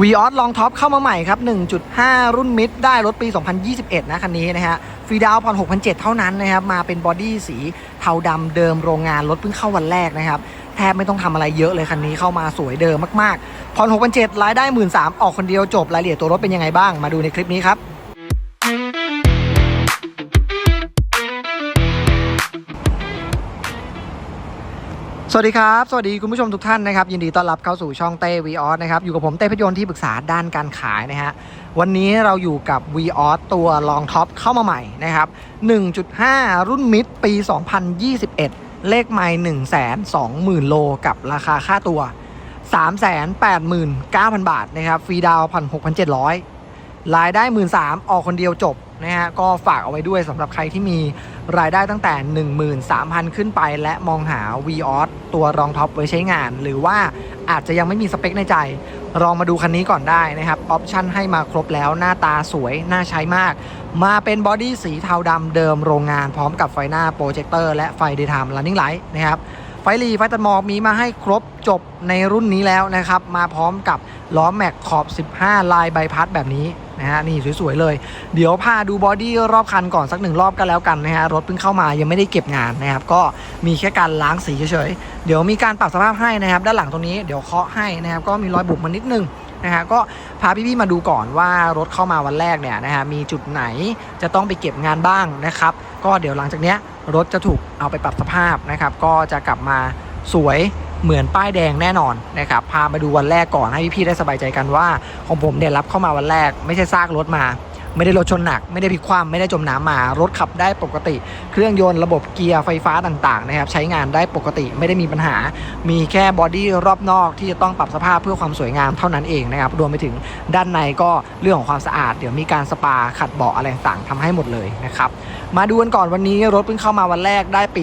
วีออสลองท็อปเข้ามาใหม่ครับ 1.5 รุ่นมิดได้รถปี 2021 นะคันนี้นะฮะ ฟรีดาวน์ผ่อน6,007 เท่านั้นนะครับ มาเป็นบอดี้สีเทาดำเดิมโรงงาน รถเพิ่งเข้าวันแรกนะครับ แทบไม่ต้องทำอะไรเยอะเลยคันนี้เข้ามาสวยเดิมมากๆ ผ่อน6,007รายได้ 13,000ออกคนเดียวจบรายละเอียดตัวรถเป็นยังไงบ้าง มาดูในคลิปนี้ครับ สวัสดีครับ สวัสดีคุณผู้ชมทุกท่านนะครับ ยินดีต้อนรับเข้าสู่ช่องเต้วีออสนะครับ อยู่กับผมเต้พยนต์ที่ปรึกษาด้านการขายนะฮะ วันนี้เราอยู่กับ v ีออสตัวลองท็อปเข้ามาใหม่นะครับ 1.5 รุ่นมิดปี 2021 เลขไมล์120,000 โล กับราคาค่าตัว 389,000 บาทนะครับ ฟรีดาวน์ผ่อน6,700 รายได้13,000ออกคนเดียวจบนะฮะก็ฝากเอาไว้ด้วยสำหรับใครที่มีรายได้ตั้งแต่ 13,000 ขึ้นไปและมองหา v ีออตัวรองท็อปไว้ใช้งาน หรือว่าอาจจะยังไม่มีสเปคในใจ ลองมาดูคันนี้ก่อนได้นะครับ ออปชั่นให้มาครบแล้วหน้าตาสวย น่าใช้มาก มาเป็นบอดี้สีเทาดำเดิมโรงงานพร้อมกับไฟหน้าโปรเจคเตอร์และไฟ Daytime Running Light นะครับ ไฟหลีไฟตัดหมอกมีมาให้ครบจบในรุ่นนี้แล้วนะครับ มาพร้อมกับล้อแม็กขอบ 15 ลายใบพัดแบบนี้นะฮะนี่สวยๆเลย เดี๋ยวพาดูบอดี้รอบคันก่อนสักหนึ่งรอบก็แล้วกันนะฮะรถเพิ่งเข้ามายังไม่ได้เก็บงานนะครับ ก็มีแค่การล้างสีเฉยๆเดี๋ยวมีการปรับสภาพให้นะครับ ด้านหลังตรงนี้เดี๋ยวเคาะให้นะครับก็มีรอยบุบมานิดนึงนะฮะก็พาพี่ๆมาดูก่อนว่ารถเข้ามาวันแรกเนี่ยนะฮะมีจุดไหนจะต้องไปเก็บงานบ้างนะครับ ก็เดี๋ยวหลังจากเนี้ย รถจะถูกเอาไปปรับสภาพนะครับ ก็จะกลับมาสวยเหมือนป้ายแดงแน่นอนนะครับ พามาดูวันแรกก่อนให้พี่ๆได้สบายใจกันว่า ของผมเนี่ยรับเข้ามาวันแรก ไม่ใช่ซากรถมา ไม่ได้รถชนหนัก ไม่ได้พลิกคว่ำไม่ได้จมน้ำมา รถขับได้ปกติ เครื่องยนต์ระบบเกียร์ไฟฟ้าต่างๆนะครับใช้งานได้ปกติไม่ได้มีปัญหา มีแค่บอดี้รอบนอกที่จะต้องปรับสภาพเพื่อความสวยงามเท่านั้นเองนะครับรวมไปถึงด้านในก็เรื่องของความสะอาด เดี๋ยวมีการสปาขัดเบาะอะไรต่างๆทำให้หมดเลยนะครับมาดูกันก่อนวันนี้รถเพิ่งเข้ามาวันแรกได้ปี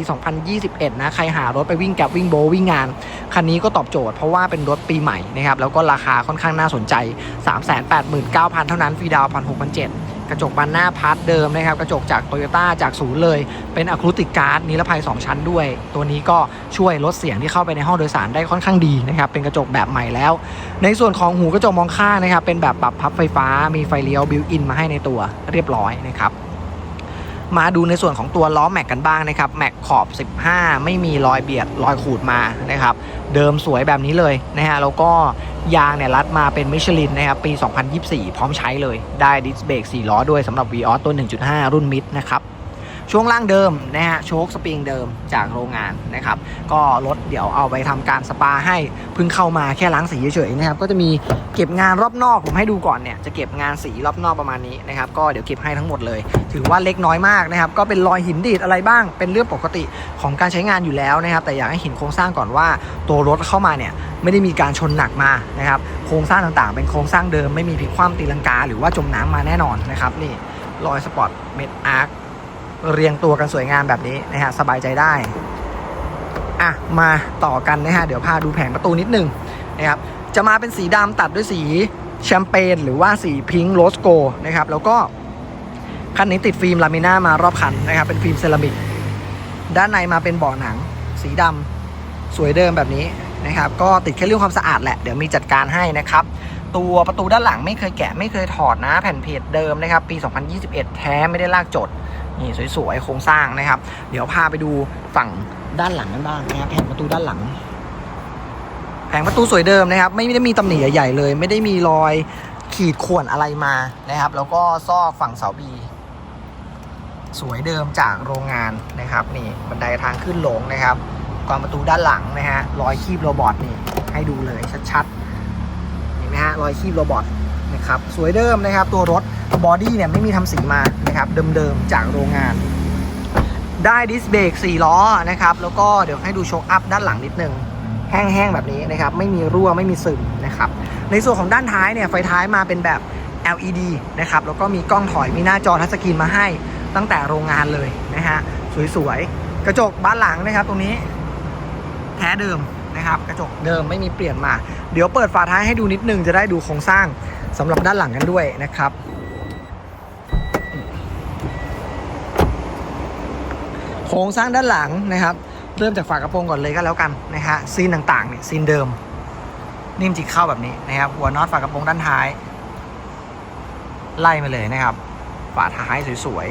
2021 นะใครหารถไปวิ่งแกร็บวิ่งโบว์วิ่งงาน คันนี้ก็ตอบโจทย์เพราะว่าเป็นรถปีใหม่นะครับแล้วก็ราคาค่อนข้างน่าสนใจ 389,000 เท่านั้นฟรีดาวพันหกพันเจ็ด กระจกบานหน้าพาร์ทเดิมนะครับ กระจกจากโตโยต้าจากศูนย์เลย เป็นอะคูติกการ์ดนิรภัย 2 ชั้นด้วย ตัวนี้ก็ช่วยลดเสียงที่เข้าไปในห้องโดยสารได้ค่อนข้างดีนะครับ เป็นกระจกแบบใหม่แล้ว ในส่วนของหูกระจกมองข้างนะครับ เป็นแบบปรับพับไฟฟ้า มีไฟเลี้ยวบิวอินมาให้ในตัวเรียบร้อยนะครับ มาดูในส่วนของตัวล้อแม็กกันบ้างนะครับแม็กขอบ 15 ไม่มีรอยเบียดรอยขูดมานะครับเดิมสวยแบบนี้เลยนะฮะแล้วก็ยางเนี่ยรัดมาเป็นมิชลินนะครับปี 2024 พร้อมใช้เลยได้ดิสเบรก4ล้อด้วยสำหรับ v ีออตัว 1.5 รุ่นมิดนะครับ ช่วงล่างเดิมนะฮะโชคสปริงเดิมจากโรงงานนะครับ ก็รถเดี๋ยวเอาไปทำการสปาให้เพิ่งเข้ามาแค่ล้างสีเฉยๆนะครับ ก็จะมีเก็บงานรอบนอกผมให้ดูก่อนเนี่ยจะเก็บงานสีรอบนอกประมาณนี้นะครับก็เดี๋ยวเก็บให้ทั้งหมดเลย ถือว่าเล็กน้อยมากนะครับ ก็เป็นรอยหินดีดอะไรบ้าง เป็นเรื่องปกติของการใช้งานอยู่แล้วนะครับ แต่อยากให้เห็นโครงสร้างก่อนว่าตัวรถเข้ามาเนี่ยไม่ได้มีการชนหนักมานะครับโครงสร้างต่างๆ เป็นโครงสร้างเดิมไม่มีพลิกคว่ำตีลังกา หรือว่าจมน้ำมาแน่นอนนะครับนี่รอยสปอร์ตเม็ดอาร์ค เรียงตัวกันสวยงามแบบนี้นะฮะสบายใจได้อะมาต่อกันนะฮะเดี๋ยวพาดูแผงประตูนิดนึงนะครับจะมาเป็นสีดำตัดด้วยสีแชมเปญหรือว่าสีพิงค์โรสโกนะครับแล้วก็คันนี้ติดฟิล์มลามิน่ามารอบคันนะครับเป็นฟิล์มเซรามิกด้านในมาเป็นเบาะหนัง สีดำสวยเดิมแบบนี้นะครับก็ติดแค่เรื่องความสะอาดแหละเดี๋ยวมีจัดการให้นะครับตัวประตูด้านหลังไม่เคยแกะไม่เคยถอดนะแผ่นเพจเดิมนะครับปี 2021 แท้ไม่ได้ลากจด นี่สวยๆโครงสร้างนะครับ เดี๋ยวพาไปดูฝั่งด้านหลังกันบ้างนะครับแผงประตูด้านหลัง แผงประตูสวยเดิมนะครับ ไม่ได้มีตำหนิใหญ่ๆเลย ไม่ได้มีรอยขีดข่วนอะไรมานะครับ แล้วก็ซอกฝั่งเสาบีสวยเดิมจากโรงงานนะครับนี่บันไดทางขึ้นลงนะครับกรอนประตูด้านหลังนะฮะรอยคีบโรบอทนี่ให้ดูเลยชัดๆเห็นไหมฮะรอยคีบโรบอท นะครับสวยเดิมนะครับตัวรถบอดี้เนี่ยไม่มีทำสีมานะครับเดิมๆจากโรงงาน ได้ดิสเบรก4ล้อนะครับแล้วก็เดี๋ยวให้ดูโชคอัพด้านหลังนิดนึงแห้งๆ แบบนี้นะครับไม่มีรั่วไม่มีซึมนะครับในส่วนของด้านท้ายเนี่ยไฟท้ายมาเป็นแบบ LED นะครับแล้วก็มีกล้องถอยมีหน้าจอทัชสกรีนมาให้ตั้งแต่โรงงานเลยนะฮะสวยๆ กระจกบ้านหลังนะครับตรงนี้แท้เดิมนะครับกระจกเดิมไม่มีเปลี่ยนมา เดี๋ยวเปิดฝาท้ายให้ดูนิดนึงจะได้ดูโครงสร้าง สำหรับด้านหลังกันด้วยนะครับ โครงสร้างด้านหลังนะครับ เริ่มจากฝากระโปรงก่อนเลยก็แล้วกันนะฮะซีนต่างๆเนี่ยซีนเดิม นิ่มจิกเข้าแบบนี้นะครับ หัวน็อตฝากระโปรงด้านท้าย ไล่มาเลยนะครับ ฝาท้ายสวย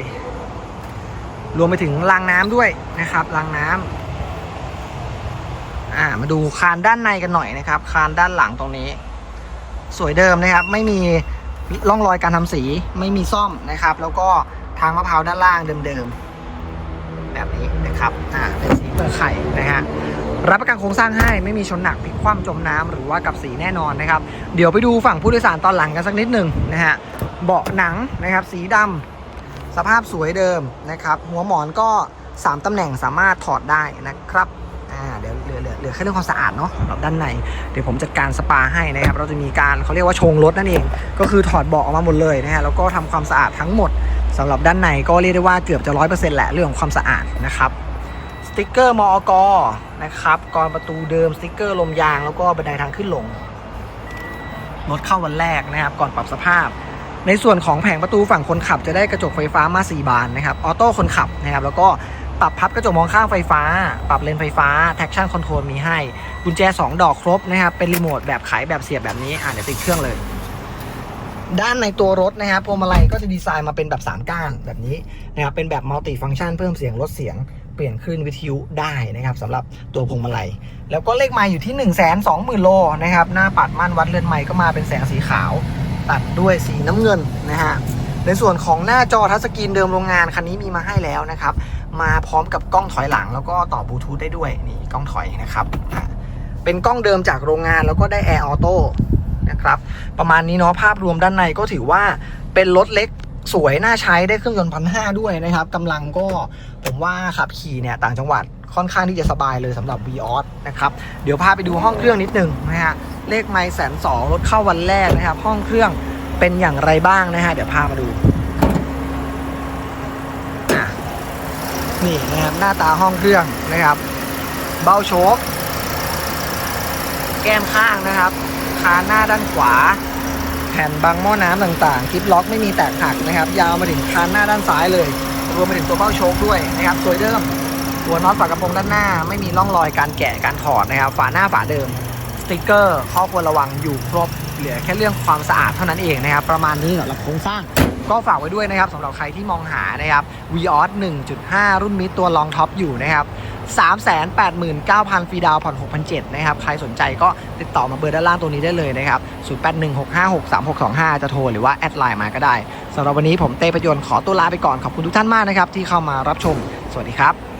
ๆ รวมไปถึงรางน้ำด้วยนะครับรางน้ำอ่ามาดูคานด้านในกันหน่อยนะครับ คานด้านหลังตรงนี้ สวยเดิมนะครับ ไม่มีร่องรอยการทำสีไม่มีซ่อมนะครับ แล้วก็ทางมะพร้าวด้านล่างเดิมๆ แบบนี้นะครับอ่าเป็นสีเปลือกไข่นะฮะรับประกันโครงสร้างให้ไม่มีชนหนักพลิกคว่ำจมน้ำหรือว่ากับสีแน่นอนนะครับ เดี๋ยวไปดูฝั่งผู้โดยสารตอนหลังกันสักนิดหนึ่งนะฮะเบาะหนังนะครับ สีดำสภาพสวยเดิมนะครับ หัวหมอนก็ 3ตำแหน่งสามารถถอดได้นะครับ เหลือแค่เรื่องความสะอาดเนาะสำหรับด้านใน เดี๋ยวผมจัดการสปาให้นะครับ เราจะมีการเขาเรียกว่าชงรถนั่นเอง ก็คือถอดเบาะออกมาหมดเลยนะฮะ แล้วก็ทำความสะอาดทั้งหมดสำหรับด้านในก็เรียกได้ว่าเกือบจะร้อยเปอร์เซ็นต์แหละเรื่องของความสะอาดนะครับ สติกเกอร์มอกนะครับกรอนประตูเดิม สติกเกอร์ลมยาง แล้วก็บันไดทางขึ้นลง รถเข้าวันแรกนะครับ ก่อนปรับสภาพในส่วนของแผงประตูฝั่งคนขับจะได้กระจกไฟฟ้ามา 4 บานนะครับ ออโต้คนขับนะครับ แล้วก็ ปรับพับกระจกมองข้างไฟฟ้า ปรับเลนไฟฟ้าแท็กชั่นคอนโทรลมีให้ กุญแจ 2 ดอกครบนะครับ เป็นรีโมทแบบไขแบบเสียบแบบนี้ อ่าเดี๋ยวติดเครื่องเลย ด้านในตัวรถนะครับพวงมาลัยก็จะดีไซน์มาเป็นแบบ3ก้านแบบนี้นะครับ เป็นแบบมัลติฟัง c t ชันเพิ่มเสียงลดเสียง เปลี่ยนคลื่นวิทยุได้นะครับสำหรับตัวพวงมาลัย แล้วก็เลขไมล์อยู่ที่ 1 2 0 0 0 0 โลนะครับ หน้าปัดม่านวัดเรือนไมล์ก็มาเป็นแสงสีขาว ตัดด้วยสีน้ำเงินนะฮะ ในส่วนของหน้าจอทัชสกรีนเดิมโรงงานคันนี้มีมาให้แล้วนะครับ มาพร้อมกับกล้องถอยหลังแล้วก็ต่อบลูทูธได้ด้วยนี่กล้องถอยนะครับ เป็นกล้องเดิมจากโรงงานแล้วก็ได้แอร์ออโต้นะครับประมาณนี้เนาะภาพรวมด้านในก็ถือว่าเป็นรถเล็กสวยน่าใช้ได้เครื่องยนต์พันห้าด้วยนะครับกำลังก็ผมว่าขับขี่เนี่ยต่างจังหวัดค่อนข้างที่จะสบายเลยสำหรับ v ีออสนะครับเดี๋ยวพาไปดูห้องเครื่องนิดนึงนะฮะเลขไมล์แสนสองรถเข้าวันแรกนะครับ ห้องเครื่อง เป็นอย่างไรบ้างนะฮะ เดี๋ยวพามาดูนี่นะครับหน้าตาห้องเครื่องนะครับ เบ้าโชคแก้มข้างนะครับ คานหน้าด้านขวา แผ่นบังหม้อน้ำต่างๆคลิปล็อกไม่มีแตกหักนะครับ ยาวมาถึงคานหน้าด้านซ้ายเลย รวมไปถึงตัวเบ้าโชคด้วยนะครับสวยเดิมตัวน็อตฝากระโปรงด้านหน้า ไม่มีร่องรอยการแกะการถอดนะครับ ฝาหน้าฝาเดิม สติกเกอร์ข้อควรระวังอยู่ครบ เหลือแค่เรื่องความสะอาดเท่านั้นเองนะครับ ประมาณนี้สำหรับโครงสร้างก็ฝากไว้ด้วยนะครับสำหรับใครที่มองหานะครับ v ีออส1.5 รุ่นมิดตัวลองท็อปอยู่นะครับ 389,000 ฟรีดาวผ่อน 6,700 นะครับ ใครสนใจก็ติดต่อมาเบอร์ด้านล่างตัวนี้ได้เลยนะครับ 0816563625 จะโทรหรือว่า แอดไลน์มาก็ได้สำหรับวันนี้ผมเต้ประยนต์ขอตัวลาไปก่อนขอบคุณทุกท่านมากนะครับ ที่เข้ามารับชม สวัสดีครับ